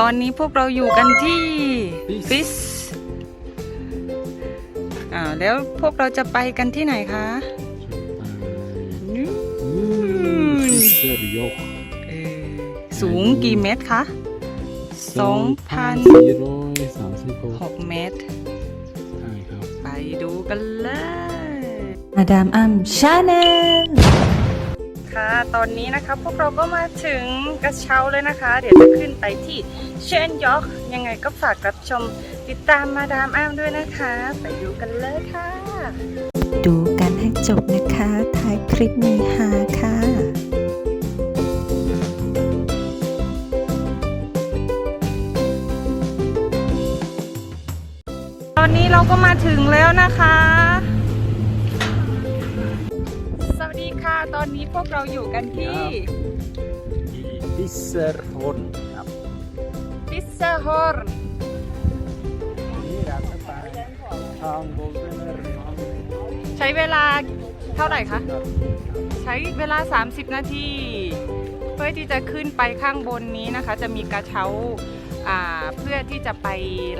ตอนนี้พวกเราอยู่กันที่ Fish ฟิสอ่าแล้วพวกเราจะไปกันที่ไหนคะนู่นเสื้อยกเอ่อสูงกี่เมตรคะสองพันสี่ร้อยสามสิบหกหกเมตร ใช่ครับ ไปดูกันเลย มาดามอัมชาแนล ค่ะ ตอนนี้นะคะพวกเราก็มาถึงกระเช้าเลยนะคะ เดี๋ยวจะขึ้นไปที่เชนยอกยังไงก็ฝากรับชมติดตามมาดามอ้ามด้วยนะคะ ไปดูกันเลยค่ะ ดูกันให้จบนะคะท้ายคลิปมีฮาค่ะตอนนี้เราก็มาถึงแล้วนะคะ ตอนนี้พวกเราอยู่กันที่พิเซอร์โทนครับพิซซ่าฮอร์นี่ร้านสไตล์ทางโบเกนเนอร์ใช้เวลาเท่าไหร่คะ ใช้เวลา 30 นาที เพื่อที่จะขึ้นไปข้างบนนี้นะคะ จะมีกระเช้าอ่าเพื่อที่จะไป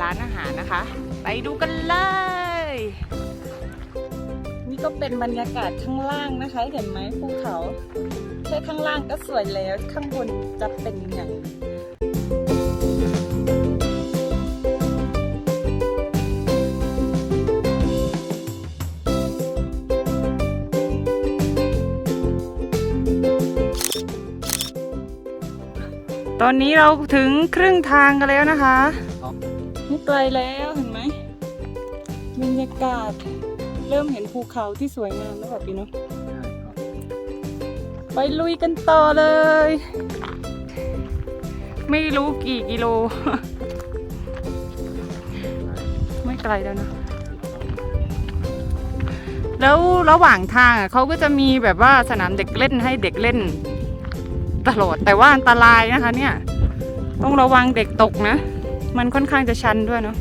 ร้านอาหารนะคะ ไปดูกันเลยนี่ ก็เป็นบรรยากาศข้างล่างนะคะ เห็นไหมภูเขาแค่ข้างล่างก็สวยแล้ว ข้างบนจะเป็นอย่างไรตอนนี้เราถึงครึ่งทางกันแล้วนะคะนี่ไกลแล้วเห็นไหมบรรยากาศ เริ่มเห็นภูเขาที่สวยงามแล้วแบบนี้เนาะไปลุยกันต่อเลย ไม่รู้กี่กิโล ไม่ไกลแล้วนะ แล้วระหว่างทางอะเขาก็จะมีแบบว่าสนามเด็กเล่นให้เด็กเล่น ตลอดแต่ว่าอันตรายนะคะเนี่ย ต้องระวังเด็กตกนะ มันค่อนข้างจะชันด้วยเนาะ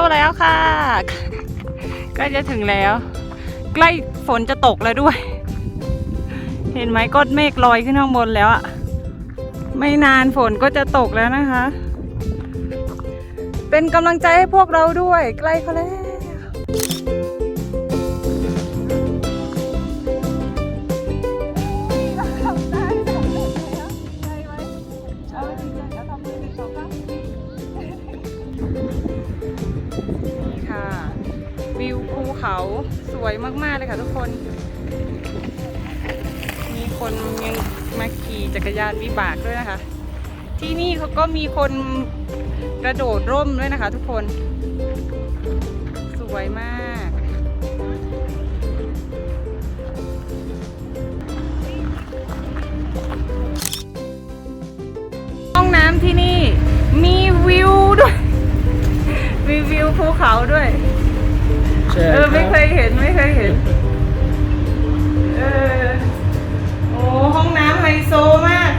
าแล้วค่ะ ใกล้จะถึงแล้ว ใกล้ฝนจะตกแล้วด้วย เห็นไหมก้อนเมฆลอยขึ้นข้างบนแล้วอะไม่นานฝนก็จะตกแล้วนะคะ เป็นกำลังใจให้พวกเราด้วย ใกล้เขาแล้ว วยมากๆเลยค่ะทุกคน มีคนยังมาขี่จักรยานวิบากด้วยนะคะ ที่นี่เขาก็มีคนกระโดดร่มด้วยนะคะ ทุกคน สวยมากห้องน้ำที่นี่มีวิวด้วย มีวิวภูเขาด้วย เออไม่เคยเห็นไม่เคยเห็น เออ โอ้ห้องน้ำไฮโซมาก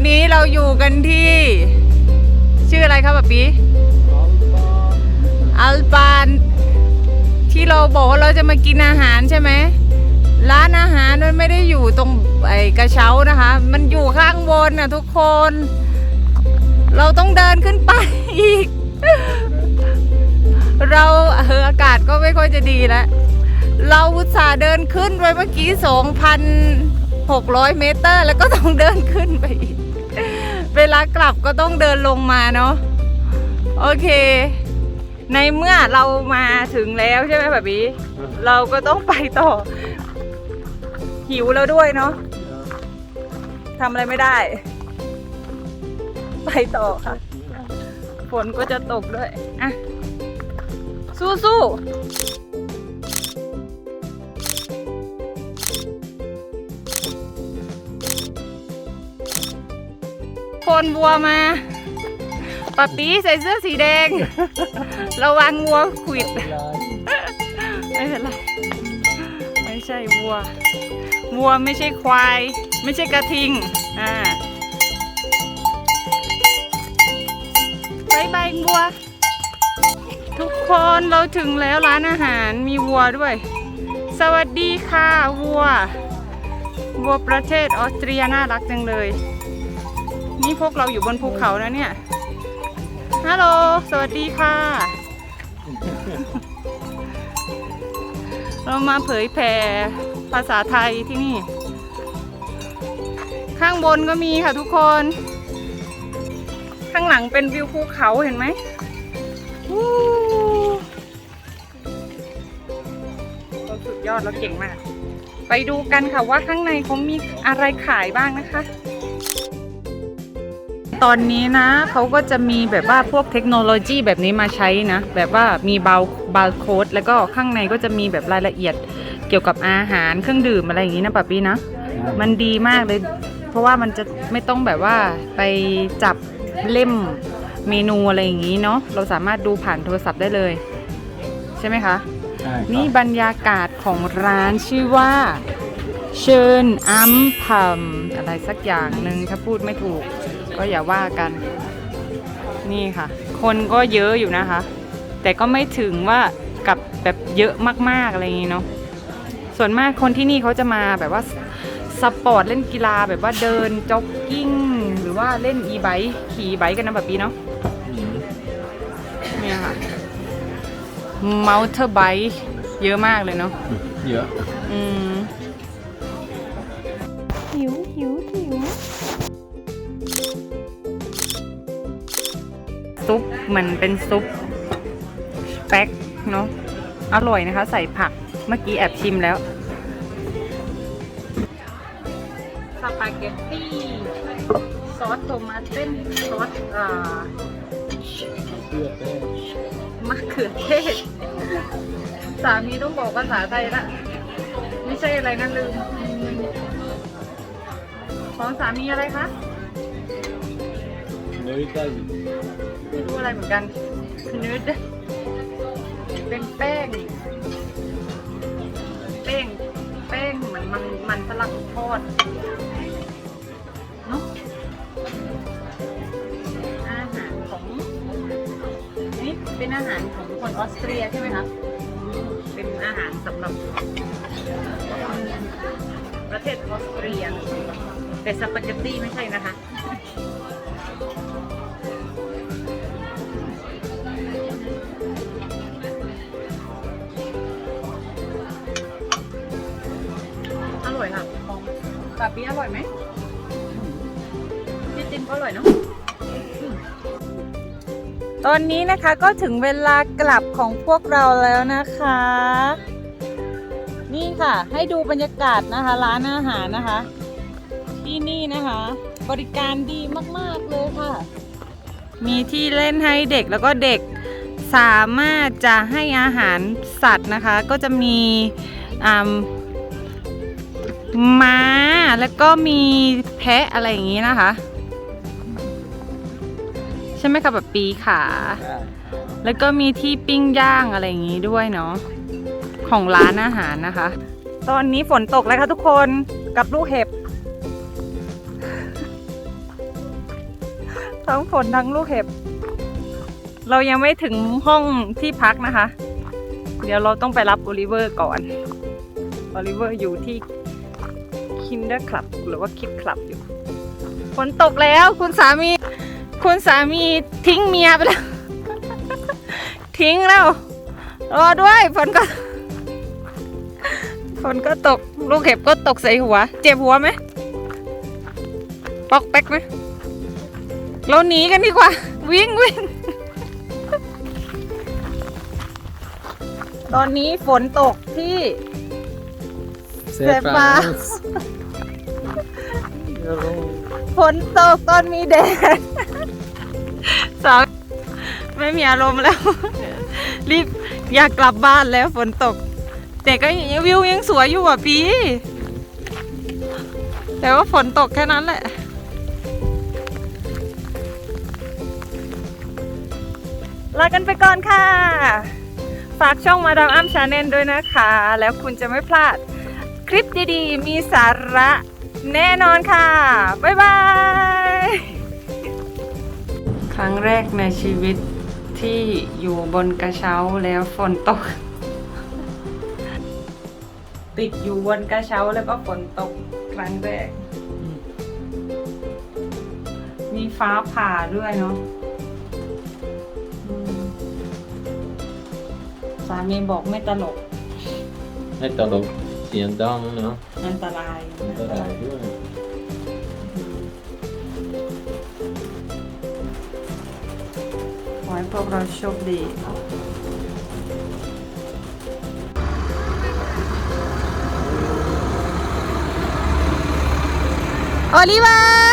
อนนี้เราอยู่กันที่ ชื่ออะไรครับป๊าปีอัลปานที่เราบอกว่าเราจะมากินอาหารใช่ไหมร้านอาหารมันไม่ได้อยู่ตรงไอ้กระเช้านะคะ มันอยู่ข้างบนนะทุกคน เราต้องเดินขึ้นไปอีก เราเอออากาศก็ไม่ค่อยจะดีแล้วเราอุตส่าห์เดินขึ้นไปเมื่อกี้ 2,600 เมตร แล้วก็ต้องเดินขึ้นไปอีก เวลากลับก็ต้องเดินลงมาเนาะโอเค ในเมื่อเรามาถึงแล้วใช่ไหมแบบนี้เราก็ต้องไปต่อ หิวแล้วด้วยเนาะทำอะไรไม่ได้ ไปต่อค่ะฝนก็จะตกด้วย อะ สู้ๆ คนวัวมาปะปีใส่เสื้อสีแดง ระวังวัวขวิด ไม่เป็นไร ไม่ใช่วัว วัวไม่ใช่ควาย ไม่ใช่กระทิง อ่าบายบายวัว ทุกคนเราถึงแล้วร้านอาหารมีวัวด้วย สวัสดีค่ะวัว วัวประเทศออสเตรียน่ารักจังเลย นี่พวกเราอยู่บนภูเขานะเนี่ย ฮัลโหล สวัสดีค่ะ เรามาเผยแผ่ภาษาไทยที่นี่ ข้างบนก็มีค่ะทุกคน ข้างหลังเป็นวิวภูเขาเห็นไหมวู้เราสุดยอดเราเก่งมาก ไปดูกันค่ะว่าข้างในเขามีอะไรขายบ้างนะคะ ตอนนี้นะเขาก็จะมีแบบว่าพวกเทคโนโลยีแบบนี้มาใช้นะ แบบว่ามีบาร์บาร์โค้ดแล้วก็ข้างในก็จะมีแบบรายละเอียดเกี่ยวกับอาหารเครื่องดื่มอะไรอย่างนี้นะป๊าปี้นะ มันดีมากเลย เพราะว่ามันจะไม่ต้องแบบว่าไปจับเล่มเมนูอะไรอย่างนี้เนาะเราสามารถดูผ่านโทรศัพท์ได้เลย ใช่ไหมคะนี่บรรยากาศของร้านชื่อว่าเชิญอัมพัมอะไรสักอย่างหนึ่งถ้าพูดไม่ถูก ก็อย่าว่ากัน นี่ค่ะ คนก็เยอะอยู่นะคะ แต่ก็ไม่ถึงว่ากับแบบเยอะมากๆอะไรอย่างนี้เนาะส่วนมากคนที่นี่เขาจะมาแบบว่าสปอร์ตเล่นกีฬาแบบว่าเดินจ็อกกิ้ง หรือว่าเล่นอีไบค์ขี่ไบค์กันนะแบบนี้เนาะเนี่ยค่ะม o เ t อร์ไบค์เยอะมากเลยเนาะเยอะ อืม ซุปเหมือนเป็นซุปสเป๊กเนาะอร่อยนะคะ ใส่ผักเมื่อกี้แอบชิมแล้วสปาเกตตี้ซอสโทมาเต้นซอสอ่ามะเขือเทศสามีต้องบอกภาษาไทยละไม่ใช่อะไรนะลืม ของสามีอะไรคะเนย ไม่รู้อะไรเหมือนกันเนื้อเป็นแป้ง แป้ง แป้งเหมือนมันมันฝรั่งทอดเนาะอาหารของนี่เป็นอาหารของคนออสเตรียใช่ไหมคะเป็นอาหารสำหรับประเทศออสเตรียแต่สปาเกตตี้ไม่ใช่นะคะ ปาปี้อร่อยไหมพี่จินก็อร่อยเนาะตอนนี้นะคะก็ถึงเวลากลับของพวกเราแล้วนะคะ นี่ค่ะ ให้ดูบรรยากาศนะคะร้านอาหารนะคะ ที่นี่นะคะ บริการดีมากๆเลยค่ะ มีที่เล่นให้เด็กแล้วก็เด็กสามารถจะให้อาหารสัตว์นะคะ ก็จะมีอ่า ม้า แล้วก็มีแพะอะไรอย่างนี้นะคะ ใช่ไหมคะแบบปีขา แล้วก็มีที่ปิ้งย่างอะไรอย่างนี้ด้วยเนาะของร้านอาหารนะคะ ตอนนี้ฝนตกแล้วค่ะทุกคนกับลูกเห็บ ทั้งฝนทั้งลูกเห็บ เรายังไม่ถึงห้องที่พักนะคะ เดี๋ยวเราต้องไปรับโอลิเวอร์ก่อน โอลิเวอร์อยู่ที่ คินเดอร์คลับหรือว่าคิดคลับอยู่ฝนตกแล้วคุณสามี คุณสามีทิ้งเมียไปแล้ว ทิ้งแล้ว รอด้วยฝนก็ฝนก็ตก ลูกเห็บก็ตกใส่หัว เจ็บหัวไหมปอกแป๊กไหมเราหนีกันดีกว่า วิ่งวิ่งตอนนี้ฝนตกที่ Sehr Frans. Frans. Ja, ฝนตกตอนมีแดดสาวไม่มีอารมณ์แล้ว รีบอยากกลับบ้านแล้วฝนตก แต่ก็ยังวิวยังสวยอยู่อะพี่แต่ว่าฝนตกแค่นั้นแหละลากันไปก่อนค่ะ ฝากช่องมาดามอ้ำชาแนลด้วยนะคะ แล้วคุณจะไม่พลาด คลิปดีๆ มีสาระแน่นอนค่ะ บ๊ายบาย ครั้งแรกในชีวิตที่อยู่บนกระเช้าแล้วฝนตก ติดอยู่บนกระเช้าแล้วก็ฝนตกครั้งแรก มีฟ้าผ่าด้วยเนาะสามีบอกไม่ตลก ไม่ตลก เสียงดังเนาะอันตรายอันตรายด้วยขอให้พวกเราโชคดีโอลิเวอร์